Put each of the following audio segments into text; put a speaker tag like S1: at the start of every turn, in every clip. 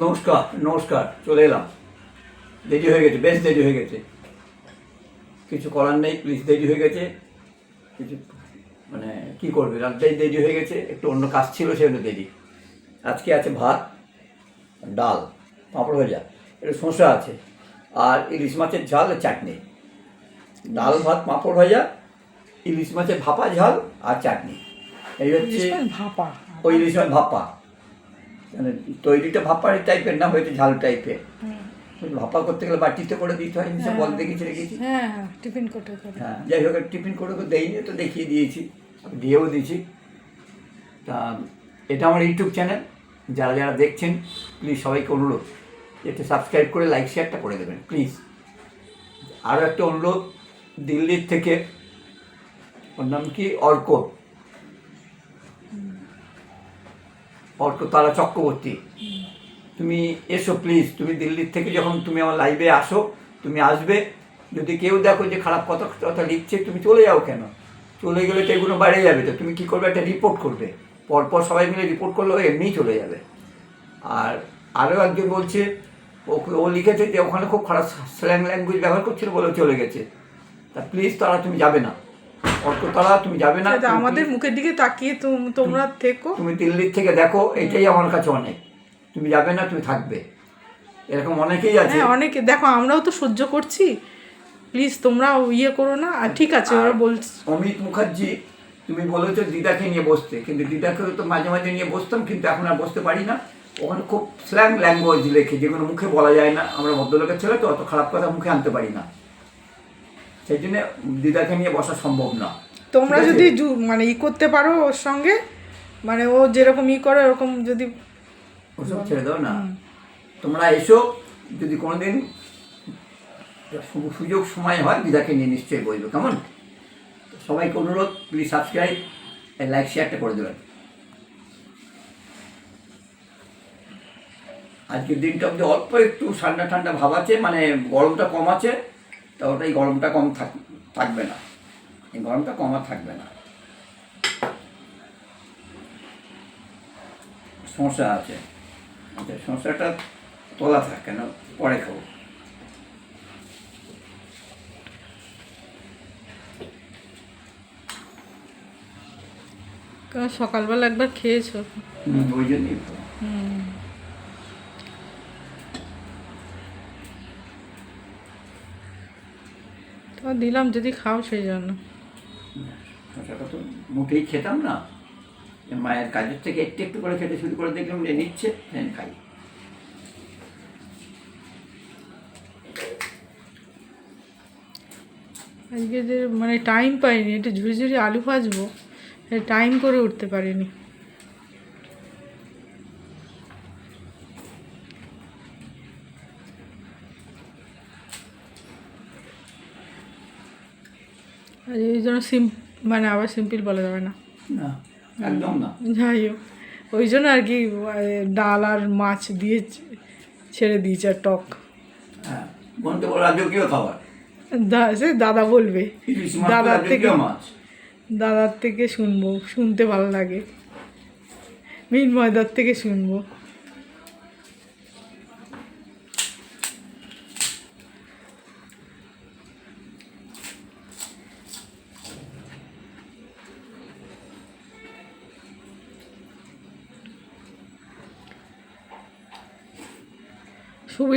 S1: নমস্কার নমস্কার চলে এলাম। দেরি হয়ে গেছে বেশ দেরি হয়ে গেছে। কিছু করার নেই প্লিজ দেরি হয়ে গেছে। কিছু মানে কি করবে? রাতটাই দেরি হয়ে গেছে একটু অন্য কাজ ছিল সেজন্য দেরি। আজকে আছে ভাত ডাল পাঁপড় ভাজা একটু শসা আছে আর ইলিশ মাছের ঝাল আর চাটনি। ডাল ভাত পাঁপড় ভাজা ইলিশ মাছের ভাপা ঝাল আর চাটনি। এই হচ্ছে
S2: ভাপা।
S1: ওই ইলিশ মাছ ভাপা। মানে তৈরিটা ভাপার টাইপের না হয়তো ঝাল টাইপের ভাপা করতে গেলে বাটিতে করে দিতে হয় নিচে বল দেখেছি রেখেছি
S2: হ্যাঁ হ্যাঁ টিফিন করে।
S1: হ্যাঁ যাই হোক টিফিন করে তো দেয়নি তো দেখিয়ে দিয়েছি। দিয়েও দিয়েছি। তা এটা আমার ইউটিউব চ্যানেল। যারা যারা দেখছেন প্লিজ সবাইকে অনুরোধ একটু সাবস্ক্রাইব করে লাইক শেয়ারটা করে দেবেন প্লিজ আরও একটা অনুরোধ দিল্লির থেকে ওর নাম কি? অর্ক। অর্ক তারা চক্রবর্তী। তুমি এসো প্লিজ তুমি দিল্লির থেকে যখন তুমি আমার লাইভে আসো, তুমি আসবে। যদি কেউ দেখো যে খারাপ কথা কথা লিখছে, তুমি চলে যাও কেন? চলে গেলে তো এগুলো বাইরে যাবে তো, তুমি কি করবে? একটা রিপোর্ট করবে। পরপর সবাই মিলে রিপোর্ট করলে এমনিই চলে যাবে। আর আরও একজন বলছে, ও লিখেছে যে ওখানে খুব খারাপ স্ল্যাং ল্যাঙ্গুয়েজ ব্যবহার করছিল বলে চলে গেছে। তা প্লিজ তারা তুমি যাবে না। অর্ক তুমি যাবে না
S2: আমাদের মুখের দিকে তাকিয়ে তুম- তোমরা থেকো।
S1: তুমি দিল্লির থেকে দেখো এটাই আমার কাছে অনেক। তুমি যাবে না তুমি থাকবে। এরকম অনেকেই আছে।
S2: হ্যাঁ অনেকে দেখো আমরাও তো সহ্য করছি। প্লিজ তোমরা ইয়ে করো না। আর ঠিক আছে ওরা বলছে
S1: অমিত মুখার্জি তুমি বলেছ দিদাকে নিয়ে বসতে। কিন্তু দিদাকে তো মাঝে মাঝে নিয়ে বসতাম কিন্তু এখন আর বসতে পারি না। ওখানে খুব স্ল্যাং ল্যাঙ্গুয়েজ লেখে যেগুলো মুখে বলা যায় না। আমরা ভদ্রলোকের ছেলে তো অত খারাপ কথা মুখে আনতে পারি না। সেই জন্য দিদাকে নিয়ে বসা সম্ভব না।
S2: তোমরা যদি মানে ই করতে পারো ওর সঙ্গে মানে ও যেরকম ই করে ওরকম যদি
S1: ওসব ছেড়ে দাও না। তোমরা এসো যদি কোনোদিন সুযোগ সময় হয় দিদাকে নিয়ে নিশ্চয়ই বলবে কেমন? সবাইকে অনুরোধ প্লিজ সাবস্ক্রাইব লাইক শেয়ারটা করে দেবেন। আজকের দিনটা অব্দি অল্প একটু ঠান্ডা ঠান্ডা ভাব আছে মানে গরমটা কম আছে। তা এই গরমটা কম থাক থাকবে না। এই গরমটা কম আর থাকবে না। সমস্যা আছে। আচ্ছা সমস্যাটা তোলা থাক কেন? পরে খাব।
S2: সকালবেলা একবার খেয়েছো?
S1: ওই জন্যই।
S2: দিলাম যদি খাও সেই জন্য।
S1: শশাটা তো মুঠেই খেতাম না। মায়ের কাজের থেকে একটু একটু করে খেতে শুরু করে দেখলাম যে নিচ্ছে দেন খাই।
S2: আজকে যে মানে টাইম পাইনি একটু ঝুড়ি ঝুড়ি আলু ভাজবো টাইম করে উঠতে পারিনি। আর এই জন্য সিম মানে আবার সিম্পল বলা যাবে না।
S1: না একদম না।
S2: যাই হোক ওই জন্য আর কি ডাল আর মাছ দিয়ে ছেড়ে দিয়েছে আর টক।
S1: হ্যাঁ রাজকীয় খাবার।
S2: দা- সে দাদা বলবে। দাদার থেকে
S1: মাছ।
S2: দাদার থেকে শুনব শুনতে ভালো লাগে। মিন ময়দার থেকে শুনব।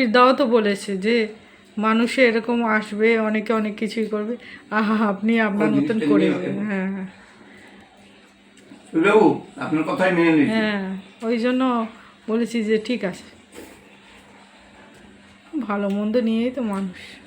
S2: দাও তো বলেছে যে মানুষে এরকম আসবে অনেকে অনেক কিছুই করবে। আহা আপনি আপনার মতন করে। হ্যাঁ। হ্যাঁ
S1: আপনার কথাই মেনে
S2: হ্যাঁ ওই জন্য বলেছি যে ঠিক আছে। ভালো মন্দ নিয়েই তো মানুষ।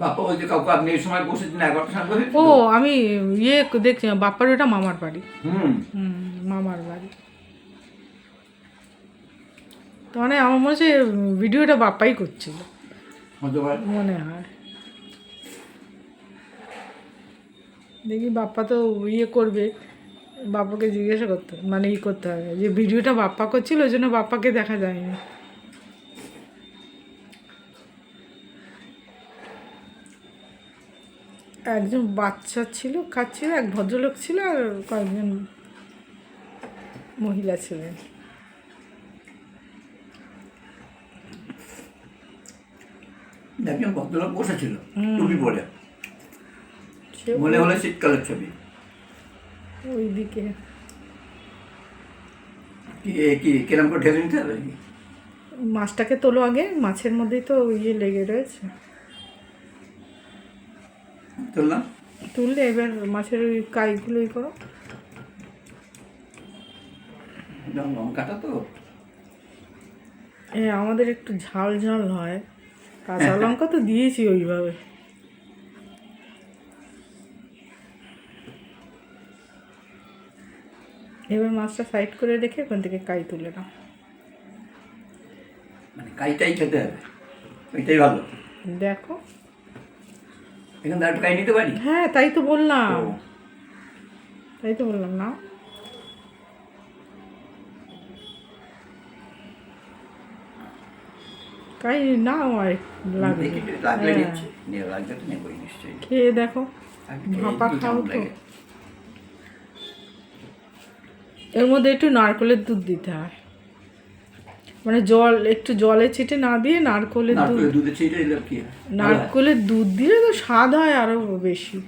S1: বাপ্পা বলছে কাউকে আপনি এই সময় বসেছেন এগারোটা সাড়ে
S2: ও আমি ইয়ে দেখছি বাপ্পার ওটা মামার বাড়ি।
S1: হুম।
S2: হুম মামার বাড়ি। তো মানে আমার মনে হচ্ছে ভিডিওটা বাপ্পাই করছিল। মনে হয়। দেখি বাপ্পা তো ইয়ে করবে বাপ্পাকে জিজ্ঞাসা করতে মানে ই করতে হবে যে ভিডিওটা বাপ্পা করছিল ওই জন্য বাপ্পাকে দেখা যায়নি। একজন বাচ্চা ছিল খাচ্ছিল এক ভদ্রলোক ছিল আর কয়েকজন মহিলা ছিলেন।
S1: একজন ভদ্রলোক বসেছিল টুপি পরে।
S2: সে
S1: মনে হলো শীতকালের ছবি।
S2: ওইদিকে।
S1: কি কিরম করে ঢেলে নিতে হবে
S2: মাছটাকে তোলো আগে মাছের মধ্যেই তো ইয়ে লেগে রয়েছে।
S1: তুললাম
S2: তুললে এবার মাছের ওই কাইগুলো ই করো
S1: লঙ্কাটা তো।
S2: এ আমাদের একটু ঝাল ঝাল হয়। কাঁচা লঙ্কা তো দিয়েছি ওইভাবে। এবার মাছটা সাইড করে রেখে ওখান থেকে কাই তুলে নাও।
S1: মানে কাইটাই খেতে হবে। ওইটাই ভালো।
S2: দেখো।
S1: এখান থেকে একটু নিতে পারি?
S2: হ্যাঁ তাই তো বললাম। তাই তো বললাম না। কাই লাগবে।
S1: লাগলে
S2: হ্যাঁ।
S1: নিচ্ছি। নিয়ে লাগলে তো নেবই নিশ্চয়ই।
S2: খেয়ে দেখো। ভাপা খাও তো। এর মধ্যে একটু নারকেলের দুধ দিতে হয়। মানে জল একটু জলে ছিটে না দিয়ে নারকেলের দুধ।
S1: নারকেলের দুধে দিলে কি ভালো।
S2: নারকেলের দুধ দিলে তো স্বাদ হয় আরও বেশি।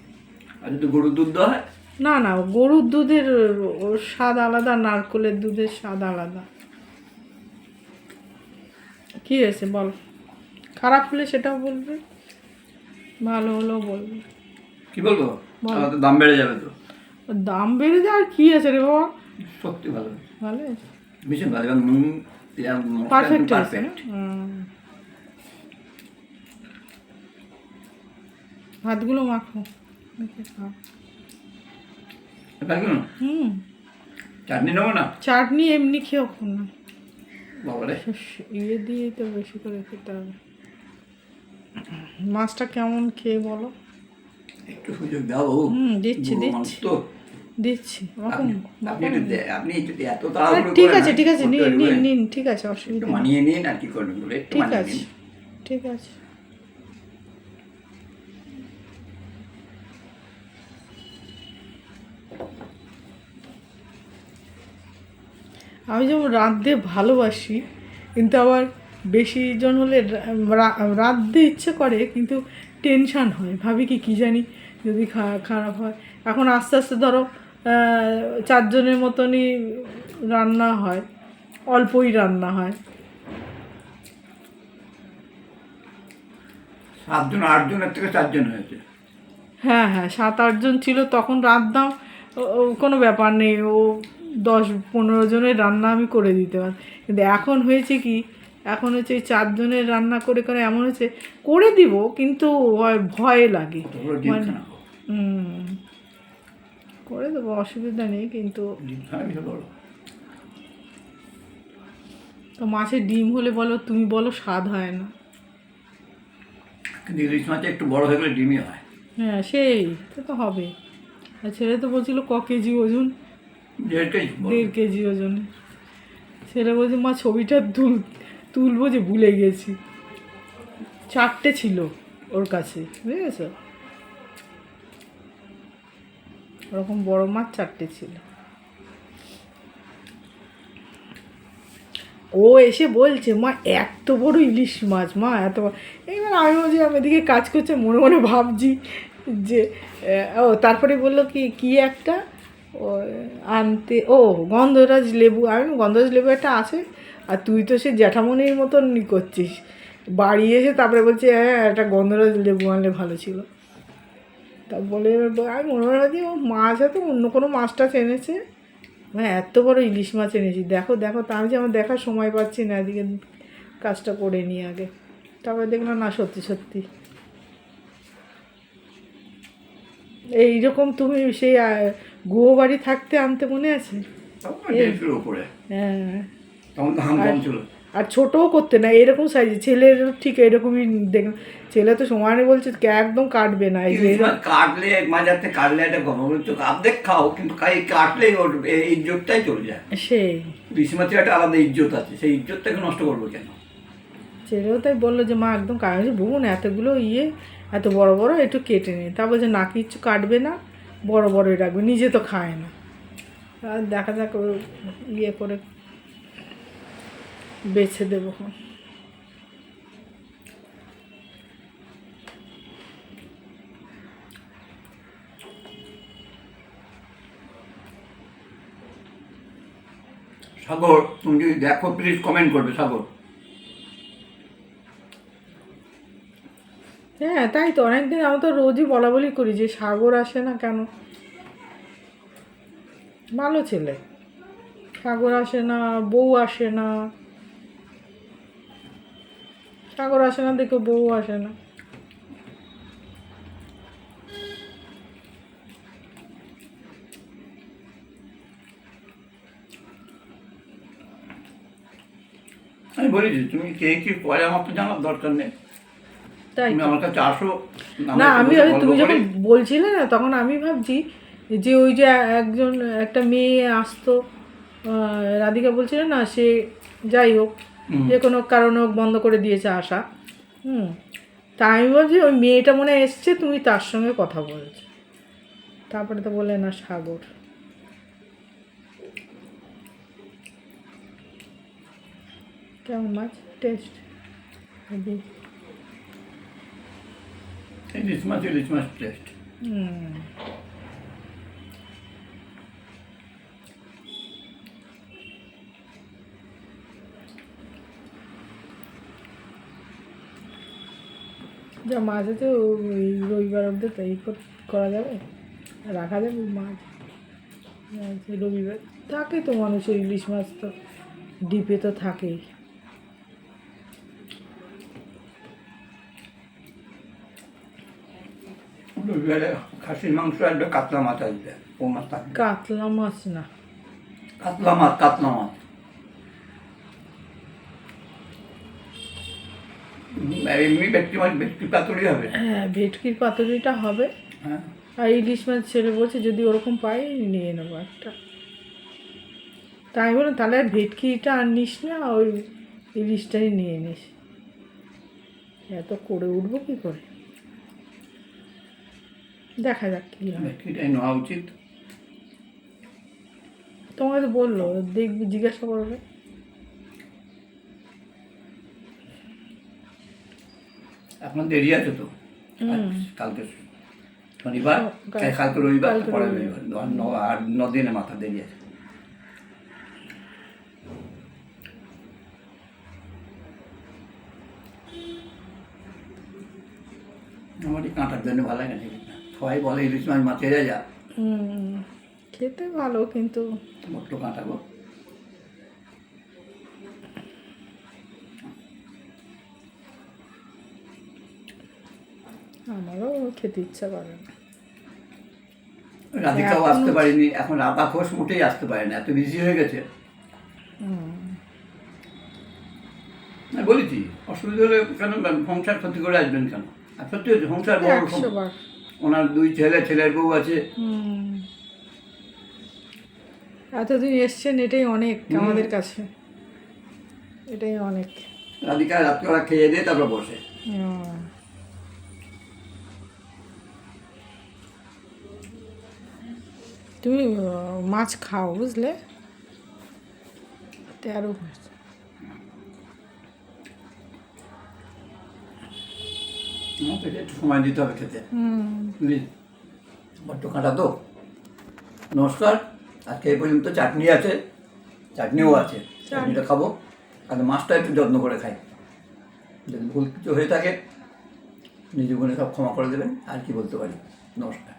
S1: আর যদি গরুর দুধ দেওয়া হয়?
S2: না না গরুর দুধের স্বাদ আলাদা নারকেলের দুধের স্বাদ আলাদা। কি হয়েছে বল? খারাপ হলে সেটাও বলবে ভালো হলেও বলবে।
S1: কি বলব? দাম বেড়ে যাবে তো।
S2: দাম বেড়ে যাওয়ার কি আছে রে বাবা?
S1: সত্যি ভালো।
S2: ভালো
S1: ভীষণ ভালো নুন
S2: পারফেক্ট
S1: পারফেক্ট
S2: ভাতগুলো মাখো। মেখে খাও। হুম।
S1: চাটনি নেব না?
S2: চাটনি এমনি খেয়েও খাও না।
S1: বাবারে।
S2: ইয়ে দিয়ে তো বেশি করে খেতে হবে। মাছটা কেমন খেয়ে বলো?
S1: একটু সুযোগ দাও
S2: হুম, দিচ্ছি, দিচ্ছি।
S1: তো।
S2: দিচ্ছি।
S1: আপনি আপনি একটু আপনি যদি এত তাড়াহুড়ো
S2: ঠিক আছে ঠিক আছে নিন নিন নিন ঠিক আছে অসুবিধা
S1: মানিয়ে নিন আর কি করবেন বলে
S2: ঠিক আছে ঠিক আছে। আমি যেমন রাঁধতে ভালোবাসি কিন্তু আবার বেশি জন হলে রাঁধতে ইচ্ছে করে কিন্তু টেনশান হয়। ভাবি কি কী জানি যদি খারাপ হয়। এখন আস্তে আস্তে ধরো চারজনের মতনই রান্না হয় অল্পই রান্না হয়।
S1: সাতজন আটজনের থেকে চারজন হয়েছে?
S2: হ্যাঁ হ্যাঁ সাত আটজন ছিল তখন রাঁধতাম কোনো ব্যাপার নেই ও দশ পনেরো জনের রান্না আমি করে দিতে পারি কিন্তু এখন হয়েছে কি এখন হচ্ছে এই চারজনের রান্না করে করে এমন হচ্ছে করে দিব কিন্তু ভয় লাগে। মানে- হুম করে দেবো অসুবিধা নেই কিন্তু তো মাছের ডিম হলে বলো তুমি বলো স্বাদ হয় না।
S1: কিন্তু ইলিশ মাছ একটু বড় হয়ে গেলে ডিমই হয়।
S2: হ্যাঁ সেই সে তো হবে। আর ছেলে তো বলছিল ক কেজি ওজন?
S1: দেড় কেজি
S2: ওজনে। ছেলে বলছে মা ছবিটা তুল তুলবো যে ভুলে গেছি। চারটে ছিল ওর কাছে বুঝেছ? ওরকম বড় মাছ চারটে ছিল। ও এসে বলছে, মা, এত বড় ইলিশ মাছ, মা, এত বড় এইবার আমি বলছি, আমি এদিকে কাজ করছে, মনে মনে ভাবছি যে ও, তারপরে বলল কি কি একটা? ও, আনতে, ও, গন্ধরাজ লেবু, আমি গন্ধরাজ লেবু একটা আছে, আর তুই তো সে জ্যাঠামনির মতন করছিস। বাড়ি এসে তারপরে বলছে হ্যাঁ একটা গন্ধরাজ লেবু আনলে ভালো ছিল। তা বলে আমি মনে মনে ভাবছি ও মাছ হয়তো অন্য কোনো মাছটা এনেছে। মানে এত বড় ইলিশ মাছ এনেছি। দেখো দেখো তা আমি যে আমার দেখার সময় পাচ্ছি না এদিকে কাজটা করে নিই আগে। তারপরে দেখলাম না সত্যি সত্যি। এইরকম তুমি সেই গুয়ো বাড়ি থাকতে আনতে মনে আছে?
S1: তখন
S2: হ্যাঁ। আর ছোটও করতে না এরকম সাইজে ছেলের ঠিক এরকমই দেখ ছেলে তো সমানে বলছে কে একদম কাটবে না এই যে
S1: কাটলে মাঝাতে কাটলে একটা গম তো অর্ধেক খাও কিন্তু কাই কাটলেই ওর এই ইজ্জতটাই চলে যায়।
S2: সেই।
S1: ইলিশ একটা আলাদা ইজ্জত আছে সেই ইজ্জতটাকে নষ্ট করব কেন?
S2: ছেলেও তাই বলল যে মা একদম কাটবে বোন এতগুলো ইয়ে এত বড় বড় একটু কেটে নে। তা বলছে না কিচ্ছু কাটবে না বড় বড়ই রাখবে নিজে তো খায় না। আর দেখা যাক ইয়ে করে বেছে দেবো।
S1: সাগর তুমি যদি দেখো প্লিজ কমেন্ট করবে সাগর।
S2: হ্যাঁ তাই তো অনেকদিন আমি তো রোজই বলা বলি করি যে সাগর আসে না কেন? ভালো ছেলে। সাগর আসে না বউ আসে না। সাগর আসে না দেখে বউ আসে না।
S1: আমি বলেছি তুমি কে কি করে আমার তো জানার দরকার নেই।
S2: তাই
S1: তুমি আমার কাছে আসো
S2: না আমি তুমি যখন বলছিলে না তখন আমি ভাবছি যে ওই যে একজন একটা মেয়ে আসতো আহ, রাধিকা বলছিল না সে যাই হোক। যে কোনো কারণে হোক বন্ধ করে দিয়েছে আসা হুম। তা আমি বলছি ওই মেয়েটা মনে এসছে তুমি তার সঙ্গে কথা বলছো। তারপরে তো বলে না সাগর। কেমন মাছ? টেস্ট
S1: ইলিশ মাছ ইলিশ মাছ টেস্ট
S2: হুম। যা মাছ আছে ওই রবিবার অব্দি তাই কর- করা যাবে। রাখা যাবে মাছ। রবিবার থাকে তো মানুষের ইলিশ মাছ তো ডিপে তো থাকেই।
S1: রবিবারে খাসির মাংস আসবে কাতলা মাছ আসবে ও মাছ
S2: কাতলা মাছ না।
S1: কাতলা মাছ কাতলা মাছ হুম, আর এমনি ব্যক্তি মাছ ব্যক্তি পাতুরি হবে।
S2: হ্যাঁ ভেটকির পাতুরিটা হবে।
S1: হ্যাঁ।
S2: আর ইলিশ মাছ ছেড়ে বলছে যদি ওরকম পাই নিয়ে নেব একটা। তাই বললাম তাহলে আর ভেটকিটা আর নিস না ওই ইলিশটাই নিয়ে নিস। এত করে উঠবো কি করে? দেখা যাক কী হয়।
S1: ব্যক্তিটাই নেওয়া উচিত।
S2: তোমাকে তো বলল দেখবি জিজ্ঞাসা করবে।
S1: এখন দেরি আছে তো? কালকে শনিবার কালকে রবিবার পরে
S2: রবিবার।
S1: আর ন দিনের মাথা দেরি আছে। আমার এই কাঁটার জন্য ভালো লাগে না সবাই বলে ইলিশ মাছ মাছের যা
S2: খেতে ভালো কিন্তু
S1: বড্ড কাঁটা গো।
S2: আমারও খেতে ইচ্ছা করে না।
S1: রাধিকাও আসতে পারেনি এখন রাধা ঘোষ মোটেই আসতে পারে না এত বিজি হয়ে গেছে।
S2: হুম।
S1: বলেছি অসুবিধা হলে কেন সংসার ক্ষতি করে আসবেন কেন? আর সত্যি হচ্ছে সংসার বড় ওনার দুই ছেলে ছেলের বউ আছে।
S2: এতদিন এসছেন এটাই অনেক আমাদের কাছে। এটাই অনেক।
S1: রাধিকা রাত্রিবেলা খেয়ে দিয়ে তারপর বসে।
S2: তুমি মাছ খাও বুঝলে? তেরো
S1: একটু সময় দিতে হবে খেতে। বড্ড কাঁটা তো। নমস্কার। আজকে এই পর্যন্ত চাটনি আছে। চাটনিও আছে। চাটনিটা খাব। আর মাছটা একটু যত্ন করে খাই। যদি ভুল কিছু হয়ে থাকে নিজ জীবনে সব ক্ষমা করে দেবেন। আর কি বলতে পারি? নমস্কার।